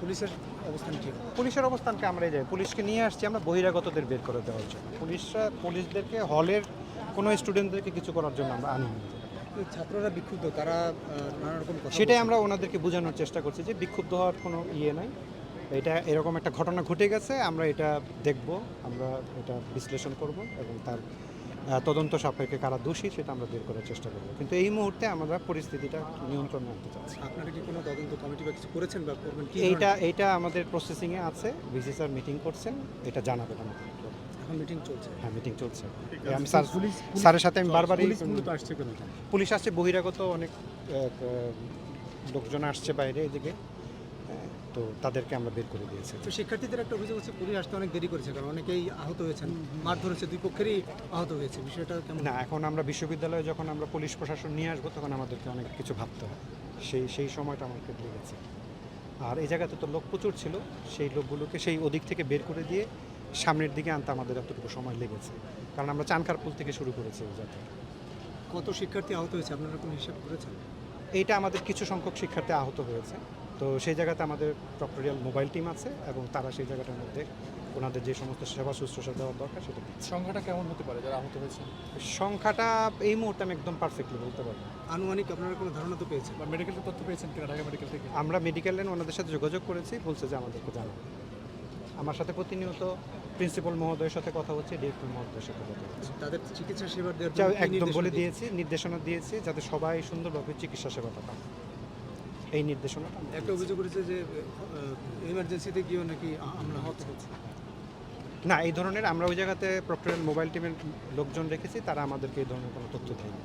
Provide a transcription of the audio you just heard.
পুলিশের অবস্থান কি? পুলিশের অবস্থানকে আমরা যাই। পুলিশকে নিয়ে আসছি আমরা বহিরাগতদের বের করে দেওয়ার জন্য। পুলিশরা পুলিশদেরকে হলের কোনো স্টুডেন্টদেরকে কিছু করার জন্য আমরা আনি ছাত্ররা বিক্ষুব্ধ তারা নানা রকম সেটাই আমরা ওনাদেরকে বোঝানোর চেষ্টা করছি যে বিক্ষুব্ধ হওয়ার কোনো ইয়ে নাই। এটা এরকম একটা ঘটনা ঘটে গেছে আমরা এটা দেখব আমরা এটা বিশ্লেষণ করব এবং তার তদন্ত সাপেক্ষে কারা দোষী সেটা আমরা বের করার চেষ্টা করব। কিন্তু এই মুহূর্তে আমরা পরিস্থিতিটা নিয়ন্ত্রণে আনতে চাচ্ছি। আপনারা কি কোনো তদন্ত কমিটি বা কিছু করেছেন বা করবেন কি এইটা এইটা আমাদের প্রসেসিংয়ে আছে ভিসি স্যার মিটিং করছেন এটা জানাবেন আমাদের। এখন মিটিং চলছে। হ্যাঁ মিটিং চলছে। আমি স্যার স্যারের সাথে আমি কেন? পুলিশ আসছে বহিরাগত অনেক লোকজন আসছে বাইরে এদিকে। তো তাদেরকে আমরা বের করে দিয়েছি। তো শিক্ষার্থীদের একটা অভিযোগ হচ্ছে পুলিশ আসতে অনেক দেরি করেছে কারণ অনেকেই আহত হয়েছেন মারধর হয়েছে দুই পক্ষেরই আহত হয়েছে বিষয়টা কেমন? না এখন আমরা বিশ্ববিদ্যালয়ে যখন আমরা পুলিশ প্রশাসন নিয়ে আসব তখন আমাদেরকে অনেক কিছু ভাবতে হয়। সেই সেই সময়টা আমাকে লেগেছে আর এই জায়গাতে তো লোক প্রচুর ছিল সেই লোকগুলোকে সেই ওদিক থেকে বের করে দিয়ে সামনের দিকে আনতে আমাদের এতটুকু সময় লেগেছে। কারণ আমরা চানখার পুল থেকে শুরু করেছি যাত্রা কত শিক্ষার্থী আহত হয়েছে আপনারা কোনো হিসাব করেছেন? এইটা আমাদের কিছু সংখ্যক শিক্ষার্থী আহত হয়েছে। তো সেই জায়গাতে আমাদের প্রক্টোরিয়াল মোবাইল টিম আছে এবং তারা সেই জায়গাটার মধ্যে ওনাদের যে সমস্ত সেবা শুশ্রূষা দেওয়ার দরকার সেটা সংখ্যাটা কেমন হতে পারে যারা আহত হয়েছে সংখ্যাটা এই মুহূর্তে আমি একদম পারফেক্টলি বলতে পারব আনুমানিক আপনারা কোনো ধারণা তো পেয়েছেন? বা মেডিকেলের তথ্য পেয়েছেন কিনা ঢাকা মেডিকেল থেকে? আমরা মেডিকেল লাইন ওনাদের সাথে যোগাযোগ করেছি বলছে যে আমাদেরকে জানাবে আমার সাথে প্রতিনিয়ত প্রিন্সিপাল মহোদয়ের সাথে কথা হচ্ছে ডিরেক্টর মহোদয়ের সাথে কথা হচ্ছে। তাদের চিকিৎসা সেবা দেওয়ার একদম বলে দিয়েছে? দিয়েছি নির্দেশনা দিয়েছি যাতে সবাই সুন্দরভাবে চিকিৎসা সেবাটা পায়। এই নির্দেশনাটা। একটা অভিযোগ করেছে যে এমার্জেন্সিতে গিয়েও নাকি আমরা হত হচ্ছে না এই ধরনের আমরা ওই জায়গাতে প্রক্টোরিয়াল মোবাইল টিমের লোকজন রেখেছি তারা আমাদেরকে এই ধরনের কোনো তথ্য দেয়নি।